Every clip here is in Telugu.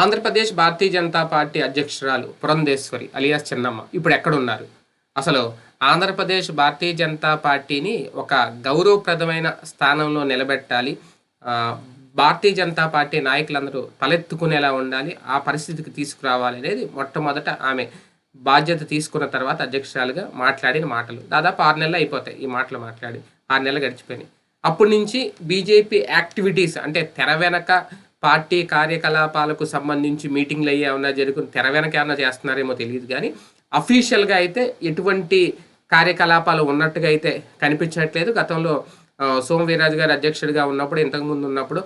ఆంధ్రప్రదేశ్ భారతీయ జనతా పార్టీ అధ్యక్షురాలు పురంధేశ్వరి అలియాస్ చిన్నమ్మ ఇప్పుడు ఎక్కడున్నారు? అసలు ఆంధ్రప్రదేశ్ భారతీయ జనతా పార్టీని ఒక గౌరవప్రదమైన స్థానంలో నిలబెట్టాలి. భారతీయ జనతా పార్టీ నాయకులందరూ తలెత్తుకునేలా ఉండాలి. ఆ పరిస్థితికి తీసుకురావాలి అనేది మొట్టమొదట ఆమె బాధ్యత తీసుకున్న తర్వాత అధ్యక్షురాలుగా మాట్లాడిన మాటలు. దాదాపు ఆరు నెలలు అయిపోతాయి ఈ మాటలు మాట్లాడి. ఆరు నెలలు గడిచిపోయినాయి. అప్పటి నుంచి బీజేపీ యాక్టివిటీస్ అంటే తెర వెనక పార్టీ కార్యకలాపాలకు సంబంధించి మీటింగ్లు అయ్యి ఏమైనా జరుగుతుంది తెర వెనక ఏమైనా చేస్తున్నారేమో తెలియదు కానీ అఫీషియల్గా అయితే ఎటువంటి కార్యకలాపాలు ఉన్నట్టుగా అయితే కనిపించట్లేదు. గతంలో ఆ, సోమ గారు అధ్యక్షుడిగా ఉన్నప్పుడు ఇంతకుముందు ఉన్నప్పుడు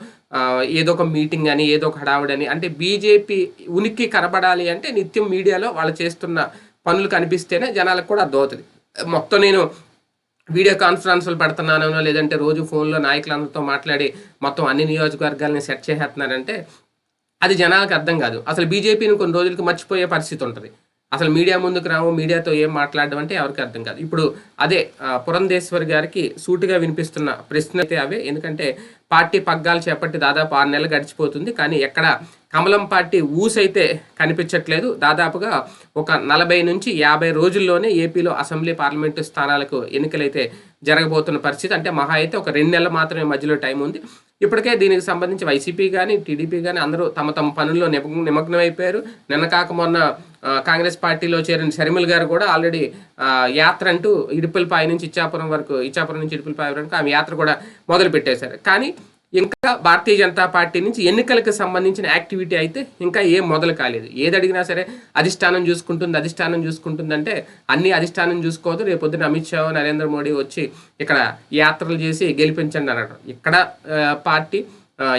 ఏదో ఒక మీటింగ్ అని ఏదో ఒక హడావుడని అంటే బీజేపీ ఉనికి కనబడాలి అంటే నిత్యం మీడియాలో వాళ్ళు చేస్తున్న పనులు కనిపిస్తేనే జనాలకు కూడా అర్థమవుతుంది మొత్తం నేను వీడియో కాన్ఫరెన్స్లు పెడుతున్నానో లేదంటే రోజు ఫోన్లో నాయకులందరితో మాట్లాడి మొత్తం అన్ని నియోజకవర్గాలని సెట్ చేసేస్తున్నారంటే అది జనాలకు అర్థం కాదు. అసలు బీజేపీని కొన్ని రోజులకి మర్చిపోయే పరిస్థితి ఉంటుంది. అసలు మీడియా ముందుకు రాము మీడియాతో ఏం మాట్లాడడం అంటే ఎవరికి అర్థం కాదు. ఇప్పుడు అదే పురంధేశ్వర్ పురంధేశ్వరి గారికి సూటిగా వినిపిస్తున్న ప్రశ్న అయితే అవే. ఎందుకంటే పార్టీ పగ్గాలు చేపట్టి దాదాపు ఆరు నెలలు గడిచిపోతుంది. కానీ ఎక్కడ కమలం పార్టీ ఊసైతే కనిపించట్లేదు. దాదాపుగా ఒక నలభై నుంచి యాభై రోజుల్లోనే ఏపీలో అసెంబ్లీ పార్లమెంటు స్థానాలకు ఎన్నికలైతే జరగబోతున్న పరిస్థితి. అంటే మహా అయితే ఒక రెండు నెలలు మాత్రమే మధ్యలో టైం ఉంది. ఇప్పటికే దీనికి సంబంధించి వైసీపీ కానీ టీడీపీ కానీ అందరూ తమ తమ పనుల్లో నిమగ్ నిమగ్నం అయిపోయారు నిన్న కాక మొన్న కాంగ్రెస్ పార్టీలో చేరిన షర్మిల్ గారు కూడా ఆల్రెడీ యాత్ర అంటూ ఇడుపులపాయ నుంచి ఇచ్చాపురం వరకు ఇచ్చాపురం నుంచి ఇడుపులపాయ వరకు ఆమె యాత్ర కూడా మొదలు పెట్టేశారు కానీ ఇంకా భారతీయ జనతా పార్టీ నుంచి ఎన్నికలకు సంబంధించిన యాక్టివిటీ అయితే ఇంకా ఏం మొదలు కాలేదు. ఏది అడిగినా సరే అధిష్టానం చూసుకుంటుంది అధిష్టానం చూసుకుంటుందంటే అన్ని అధిష్టానం చూసుకోవద్దు. రేపు పొద్దున అమిత్ షా నరేంద్ర మోడీ వచ్చి ఇక్కడ యాత్రలు చేసి గెలిపించండి అనడం ఇక్కడ పార్టీ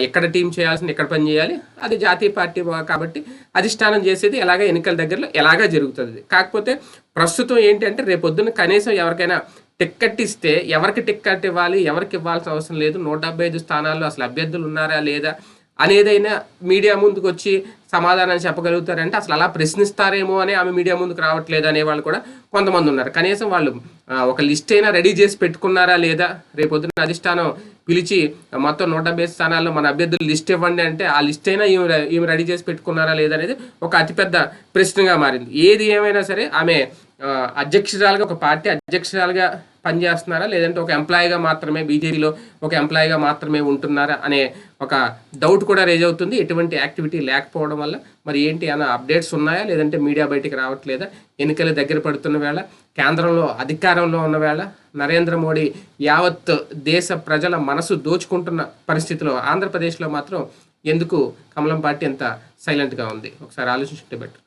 ఎక్కడ టీం చేయాల్సింది ఎక్కడ పని చేయాలి అది జాతీయ పార్టీ కాబట్టి అధిష్టానం చేసేది ఎలాగ ఎన్నికల దగ్గరలో ఎలాగా జరుగుతుంది. కాకపోతే ప్రస్తుతం ఏంటంటే రేపొద్దున కనీసం ఎవరికైనా టిక్కెట్ ఇస్తే ఎవరికి టిక్కెట్ ఇవ్వాలి ఎవరికి ఇవ్వాల్సిన అవసరం లేదు నూట డెబ్బై ఐదు స్థానాల్లో అసలు అభ్యర్థులు ఉన్నారా లేదా అనేదైనా మీడియా ముందుకు వచ్చి సమాధానం చెప్పగలుగుతారంటే అసలు అలా ప్రశ్నిస్తారేమో అని ఆమె మీడియా ముందుకు రావట్లేదు అనే వాళ్ళు కూడా కొంతమంది ఉన్నారు. కనీసం వాళ్ళు ఒక లిస్ట్ అయినా రెడీ చేసి పెట్టుకున్నారా లేదా? రేపొద్దున అధిష్టానం పిలిచి మొత్తం నూట డెబ్బై స్థానాల్లో మన అభ్యర్థులు లిస్ట్ ఇవ్వండి అంటే ఆ లిస్ట్ అయినా ఈమె రెడీ చేసి పెట్టుకున్నారా లేదా అనేది ఒక అతిపెద్ద ప్రశ్నగా మారింది. ఏది ఏమైనా సరే ఆమె అధ్యక్షురాలుగా ఒక పార్టీ అధ్యక్షురాలుగా పనిచేస్తున్నారా? లేదంటే ఒక ఎంప్లాయీగా మాత్రమే బీజేపీలో ఒక ఎంప్లాయీగా మాత్రమే ఉంటున్నారా అనే ఒక డౌట్ కూడా రేజ్ అవుతుంది. ఎటువంటి యాక్టివిటీ లేకపోవడం వల్ల మరి ఏంటి అన్న అప్డేట్స్ ఉన్నాయా? లేదంటే మీడియా బయటికి రావట్లేదా? ఎన్నికలు దగ్గర పడుతున్న వేళ కేంద్రంలో అధికారంలో ఉన్న వేళ నరేంద్ర మోడీ యావత్ దేశ ప్రజల మనసు దోచుకుంటున్న పరిస్థితిలో ఆంధ్రప్రదేశ్లో మాత్రం ఎందుకు కమలం పార్టీ ఎంత సైలెంట్గా ఉంది? ఒకసారి ఆలోచించుకుంటే బెటర్